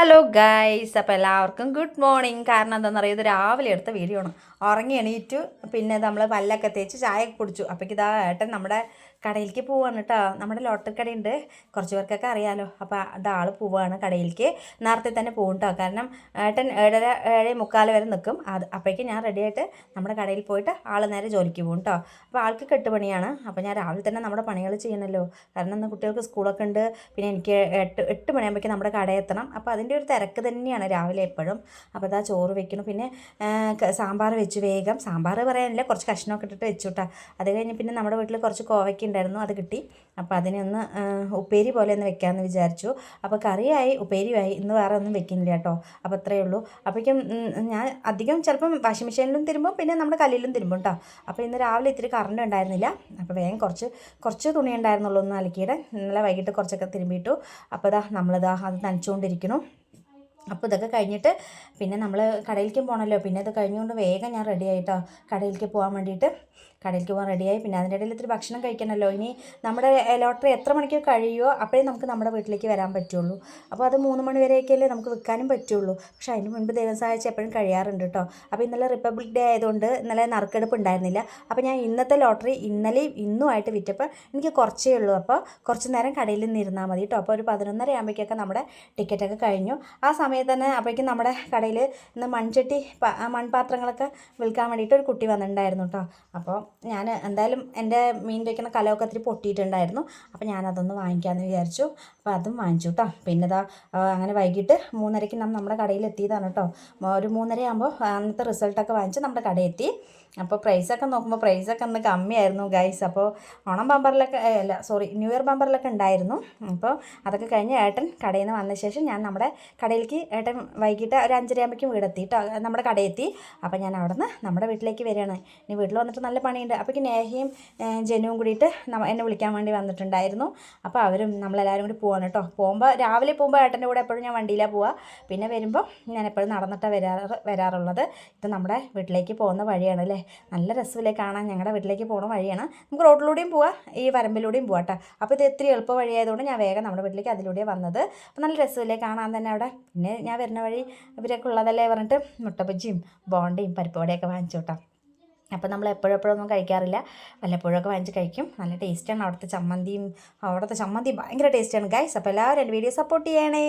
Hello guys അപ്പോൾ എല്ലാവർക്കും good morning കാരണം എന്താണെന്ന് അറിയാം? ഇത് രാവിലെ എടുത്ത വീഡിയോ ആണ്. ഉറങ്ങി എണീറ്റു. പിന്നെ നമ്മൾ പല്ലൊക്കെ തേച്ച് ചായ കുടിച്ചു. അപ്പോഴേക്ക് ഇതാ ഏട്ടൻ നമ്മുടെ കടയിലേക്ക് പോവാണ് കേട്ടോ നമ്മുടെ ലോട്ടറി കടയുണ്ട്. കുറച്ച് പേർക്കൊക്കെ അറിയാമല്ലോ അപ്പോൾ ഇതാൾ പോവാണ് കടയിലേക്ക്. നേരത്തെ തന്നെ പോകും കേട്ടോ കാരണം ഏട്ടൻ ഏഴര ഏഴ് മുക്കാൽ വരെ നിൽക്കും അത് അപ്പോഴേക്കും ഞാൻ റെഡിയായിട്ട് നമ്മുടെ കടയിൽ പോയിട്ട് ആൾ നേരെ ജോലിക്ക് പോകും കേട്ടോ അപ്പോൾ ആൾക്ക് കെട്ടുപണിയാണ്. അപ്പോൾ ഞാൻ രാവിലെ തന്നെ നമ്മുടെ പണികൾ ചെയ്യണമല്ലോ കാരണം ഇന്ന് കുട്ടികൾക്ക് സ്കൂളൊക്കെ ഉണ്ട്. പിന്നെ എനിക്ക് എട്ട് എട്ട് മണിയാകുമ്പോഴേക്കും നമ്മുടെ കടയിൽ എത്തണം അപ്പോൾ അതിന്റെ ഒരു തിരക്ക് തന്നെയാണ് രാവിലെ എപ്പോഴും. അപ്പോൾ അതാ ചോറ് വെക്കണം. പിന്നെ സാമ്പാർ വെച്ച് വേഗം. സാമ്പാർ പറയാനില്ല. കുറച്ച് കഷ്ണമൊക്കെ ഇട്ടിട്ട് വെച്ചു കേട്ടോ അത് കഴിഞ്ഞ് പിന്നെ നമ്മുടെ വീട്ടിൽ കുറച്ച് കോവയ്ക്ക ഉണ്ടായിരുന്നു. അത് കിട്ടി. അപ്പോൾ അതിനെ ഒന്ന് ഉപ്പേരി പോലെ ഒന്ന് വെക്കാമെന്ന് വിചാരിച്ചു. അപ്പോൾ കറിയായി ഉപ്പേരിയായി. ഇന്ന് വേറെ ഒന്നും വെക്കുന്നില്ല കേട്ടോ. അപ്പോൾ അത്രയേ ഉള്ളൂ. അപ്പോഴേക്കും ഞാൻ അധികം ചിലപ്പം വാഷിംഗ് മെഷീനിലും തിരുമ്പും. പിന്നെ നമ്മുടെ കല്ലിലും തിരുമ്പും കേട്ടോ അപ്പോൾ ഇന്ന് രാവിലെ ഇത്തിരി കറണ്ട് ഉണ്ടായിരുന്നില്ല. അപ്പോൾ വേഗം കുറച്ച് കുറച്ച് തുണി ഉണ്ടായിരുന്നുള്ളൂ ഒന്ന് അലക്കിയിട്ട് ഇന്നലെ വൈകിട്ട് കുറച്ചൊക്കെ തിരുമ്പിയിട്ടു. അപ്പോൾ ഇതാ നമ്മളിതാ അത് നനച്ചുകൊണ്ടിരിക്കുന്നു. അപ്പോൾ ഇതൊക്കെ കഴിഞ്ഞിട്ട് പിന്നെ നമ്മൾ കടയിലേക്ക് പോകണമല്ലോ പിന്നെ ഇത് കഴിഞ്ഞുകൊണ്ട് വേഗം ഞാൻ റെഡി ആയിട്ടോ. കടയിലേക്ക് പോകാൻ വേണ്ടിയിട്ട് കടയിലേക്ക് പോകാൻ റെഡിയായി പിന്നെ അതിന്റെ ഇടയിൽ ഇത്തിരി ഭക്ഷണം കഴിക്കണമല്ലോ ഇനി നമ്മുടെ ലോട്ടറി എത്ര മണിക്ക് കഴിയുമോ അപ്പോഴേ നമുക്ക് നമ്മുടെ വീട്ടിലേക്ക് വരാൻ പറ്റുള്ളൂ. അപ്പോൾ അത് മൂന്ന് മണി വരെയൊക്കെയല്ലേ നമുക്ക് വിൽക്കാനും പറ്റുള്ളൂ. പക്ഷേ അതിന് മുൻപ് ദൈവം സഹായിച്ച് എപ്പോഴും കഴിയാറുണ്ട് കേട്ടോ അപ്പോൾ ഇന്നലെ റിപ്പബ്ലിക് ഡേ ആയതുകൊണ്ട് ഇന്നലെ നറുക്കെടുപ്പ് ഉണ്ടായിരുന്നില്ല. അപ്പോൾ ഞാൻ ഇന്നത്തെ ലോട്ടറി ഇന്നലെയും ഇന്നുമായിട്ട് വിറ്റപ്പോൾ എനിക്ക് കുറച്ചേ ഉള്ളൂ. അപ്പോൾ കുറച്ച് നേരം കടയിൽ നിന്ന് ഇരുന്നാൽ മതി കേട്ടോ അപ്പോൾ ഒരു പതിനൊന്നര ആകുമ്പോഴേക്കൊക്കെ നമ്മുടെ ടിക്കറ്റൊക്കെ കഴിഞ്ഞു. ആ സമയത്ത് തന്നെ അപ്പോഴേക്കും നമ്മുടെ കടയിൽ ഇന്ന് മൺചട്ടി മൺപാത്രങ്ങളൊക്കെ വിൽക്കാൻ വേണ്ടിയിട്ട് ഒരു കുട്ടി വന്നിട്ടുണ്ടായിരുന്നു കേട്ടോ. അപ്പോൾ ഞാൻ എന്തായാലും എന്റെ മീൻ വയ്ക്കുന്ന കലമൊക്കെ ഒത്തിരി പൊട്ടിയിട്ടുണ്ടായിരുന്നു. അപ്പോൾ ഞാനതൊന്ന് വാങ്ങിക്കാമെന്ന് വിചാരിച്ചു. അപ്പോൾ അതും വാങ്ങിച്ചു കേട്ടോ. പിന്നെ ഇതാ അങ്ങനെ വൈകിട്ട് മൂന്നരയ്ക്ക് നാം നമ്മുടെ കടയിൽ എത്തിയതാണ് കേട്ടോ. ഒരു മൂന്നര ആകുമ്പോൾ അന്നത്തെ റിസൾട്ടൊക്കെ വാങ്ങിച്ച് നമ്മുടെ കടയിൽ എത്തി. അപ്പോൾ പ്രൈസൊക്കെ നോക്കുമ്പോൾ പ്രൈസൊക്കെ ഒന്ന് കമ്മിയായിരുന്നു ഗൈസ്. അപ്പോൾ ഓണം ബമ്പറിലൊക്കെ അല്ല സോറി ന്യൂ ഇയർ ബമ്പറിലൊക്കെ ഉണ്ടായിരുന്നു. അപ്പോൾ അതൊക്കെ കഴിഞ്ഞ് ഏട്ടൻ കടയിൽ നിന്ന് വന്ന ശേഷം ഞാൻ നമ്മുടെ കടയിലേക്ക് ഏട്ടൻ വൈകിട്ട് ഒരു അഞ്ചരയാകുമ്പോഴേക്കും വീടെത്തി കേട്ടോ നമ്മുടെ കടയെത്തി. അപ്പോൾ ഞാൻ അവിടെ നിന്ന് നമ്മുടെ വീട്ടിലേക്ക് വരികയാണ്. ഇനി വീട്ടിൽ വന്നിട്ട് നല്ല പണിയുണ്ട്. അപ്പോഴേക്കും നേഹയും ജനുവും കൂടിയിട്ട് എന്നെ വിളിക്കാൻ വേണ്ടി വന്നിട്ടുണ്ടായിരുന്നു. അപ്പോൾ അവരും നമ്മളെല്ലാവരും കൂടി പോവാണ് കേട്ടോ പോകുമ്പോൾ രാവിലെ പോകുമ്പോൾ ഏട്ടന്റെ കൂടെ എപ്പോഴും ഞാൻ വണ്ടിയിലാണ് പോവുക പിന്നെ വരുമ്പോൾ ഞാൻ എപ്പോഴും നടന്നിട്ടാണ് വരാറ് വരാറുള്ളത്. ഇത് നമ്മുടെ വീട്ടിലേക്ക് പോകുന്ന വഴിയാണ് അല്ലേ നല്ല രസമില്ലേ കാണാൻ. ഞങ്ങളുടെ വീട്ടിലേക്ക് പോകുന്ന വഴിയാണ്. നമുക്ക് റോഡിലൂടെയും പോവാം. ഈ വരമ്പിലൂടെയും പോവാം കേട്ടോ അപ്പോൾ ഇത് ഇത്തിരി എളുപ്പ വഴിയായതുകൊണ്ട് ഞാൻ വേഗം നമ്മുടെ വീട്ടിലേക്ക് അതിലൂടെ വന്നത്. അപ്പോൾ നല്ല രസമില്ലേ കാണാൻ തന്നെ അവിടെ. പിന്നെ ഞാൻ വരുന്ന വഴി ഇവരൊക്കെ ഉള്ളതല്ലേ പറഞ്ഞിട്ട് മുട്ടബജ്ജിയും ബോണ്ടയും പരിപ്പുവടയൊക്കെ കേട്ടോ അപ്പോൾ നമ്മൾ എപ്പോഴെപ്പോഴൊന്നും കഴിക്കാറില്ല. വല്ലപ്പോഴൊക്കെ വാങ്ങിച്ച് കഴിക്കും. നല്ല ടേസ്റ്റാണ്. അവിടുത്തെ ചമ്മന്തിയും അവിടുത്തെ ചമ്മന്തി ഭയങ്കര ടേസ്റ്റാണ്. ഗൈസ് അപ്പോൾ എല്ലാവരും എന്റെ വീഡിയോ സപ്പോർട്ട് ചെയ്യണേ.